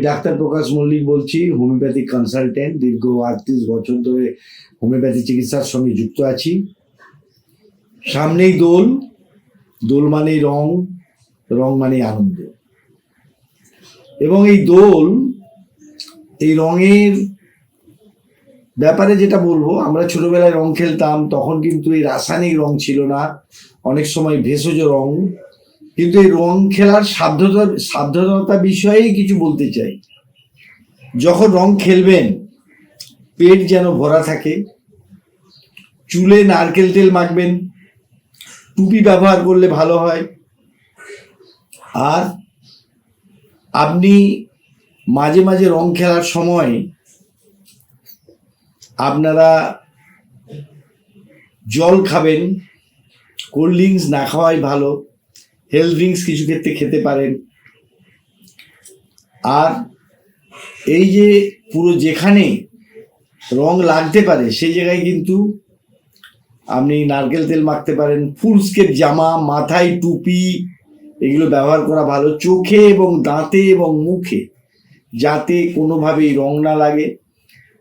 Doctor প্রকাশ মল্লিক বলছি, homeopathic consultant দীর্ঘ আটত্রিশ বছর ধরে হোমিওপ্যাথি চিকিৎসার সঙ্গে যুক্ত আছি। সামনেই দোল দোল মানেই রং রং মানেই আনন্দ। এবং এই দোল, এই রঙের ব্যাপারে যেটা বলব, আমরা ছোটবেলায় রং খেলতাম, তখন কিন্তু এই রাসায়নিক রং ছিল না। অনেক সময় ভেষজ রং কিন্তু এই রং খেলার সাধ্যতা সাধ্যতা বিষয়েই কিছু বলতে চাই। যখন রং খেলবেন, পেট যেন ভরা থাকে, চুলে নারকেল তেল মাখবেন, টুপি ব্যবহার করলে ভালো হয়, আর আপনি মাঝে মাঝে রং খেলার সময় আপনারা জল খাবেন, কোল্ড ড্রিঙ্কস না খাওয়াই ভালো হেলথ ড্রিঙ্কস কিছু ক্ষেত্রে খেতে পারেন। আর এই যে পুরো যেখানে রং লাগতে পারে, সেই জায়গায় কিন্তু আপনি নারকেল তেল মাখতে পারেন ফুল স্কেপ জামা, মাথায় টুপি, এগুলো ব্যবহার করা ভালো। চোখে এবং দাঁতে এবং মুখে যাতে কোনোভাবেই রং না লাগে।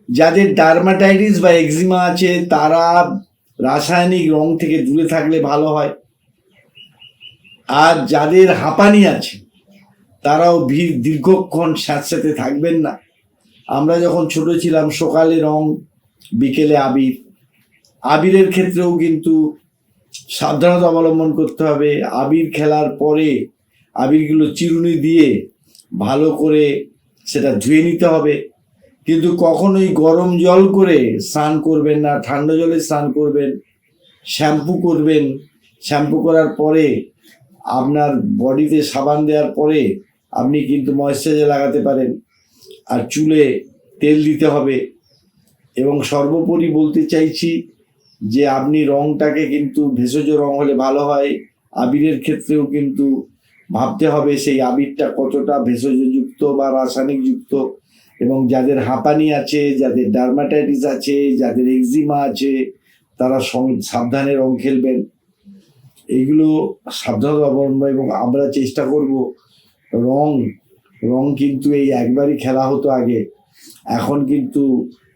যাদের ডার্মাটাইটিস বা এক্সিমা আছে, তারা রাসায়নিক রং থেকে দূরে থাকলে ভালো হয়। আর যাদের হাঁপানি আছে, তারাও ভিড় দীর্ঘক্ষণ স্যাঁতস্যাঁতে থাকবেন না। আমরা যখন ছোট ছিলাম, সকালে রং, বিকেলে আবির। আবিরের ক্ষেত্রেও কিন্তু সাবধানতা অবলম্বন করতে হবে। আবির খেলার পরে আবিরগুলো চিরুনি দিয়ে ভালো করে সেটা ধুয়ে নিতে হবে। কিন্তু কখনোই গরম জল করে স্নান করবেন না, ঠান্ডা জলে স্নান করবেন, শ্যাম্পু করবেন। শ্যাম্পু করার পরে আপনার বডিতে সাবান দেওয়ার পরে আপনি কিন্তু ময়েশ্চারাইজার লাগাতে পারেন। আর চুলে তেল দিতে হবে। এবং সর্বোপরি বলতে চাইছি যে আপনি রংটাকে কিন্তু ভেষজ রং হলে ভালো হয়। আবিরের ক্ষেত্রেও কিন্তু ভাবতে হবে সেই আবিরটা কতটা ভেষজযুক্ত বা রাসায়নিক যুক্ত এবং যাদের হাঁপানি আছে, যাদের ডার্মাটাইটিস আছে, যাদের এক্সিমা আছে, তারা সাবধানে রং খেলবেন। এইগুলো সাবধানতা অবলম্বন এবং আমরা চেষ্টা করব। রং রং কিন্তু এই একবারই খেলা হতো আগে। এখন কিন্তু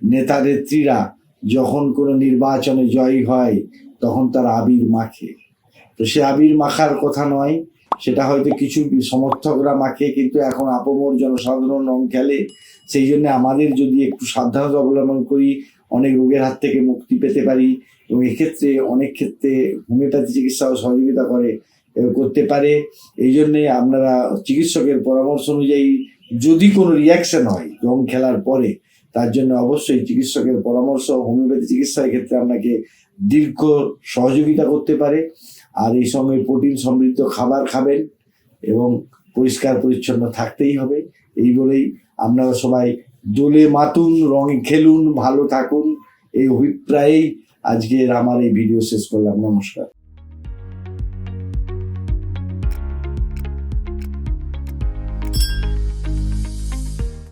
নেতা নেত্রীরা যখন কোনো নির্বাচনে জয়ী হয়, তখন তার আবির মাখে। তো সে আবির মাখার কথা নয়, সেটা হয়তো কিছু সমর্থকরা মাখে, কিন্তু এখন আপমর জনসাধারণ রং খেলে। সেই জন্য আমাদের যদি একটু সাবধানতা অবলম্বন করি অনেক রোগের হাত থেকে মুক্তি পেতে পারি এবং এক্ষেত্রে অনেক ক্ষেত্রে হোমিওপ্যাথি চিকিৎসাও সহযোগিতা করে করতে পারে। এই জন্যে আপনারা চিকিৎসকের পরামর্শ অনুযায়ী যদি কোনো রিয়াকশন হয় রং খেলার পরে, তার জন্য অবশ্যই চিকিৎসকের পরামর্শ হোমিওপ্যাথি চিকিৎসার ক্ষেত্রে আপনাকে দীর্ঘ সহযোগিতা করতে পারে। আর এই সঙ্গে প্রোটিন সমৃদ্ধ খাবার খাবেন এবং পরিষ্কার পরিচ্ছন্ন থাকতেই হবে। এই বলেই আপনারা সবাই দোলে মাতুন রং খেলুন, ভালো থাকুন। এই অভিপ্রায়েই আজকের আমার এই ভিডিও শেষ করলাম। নমস্কার।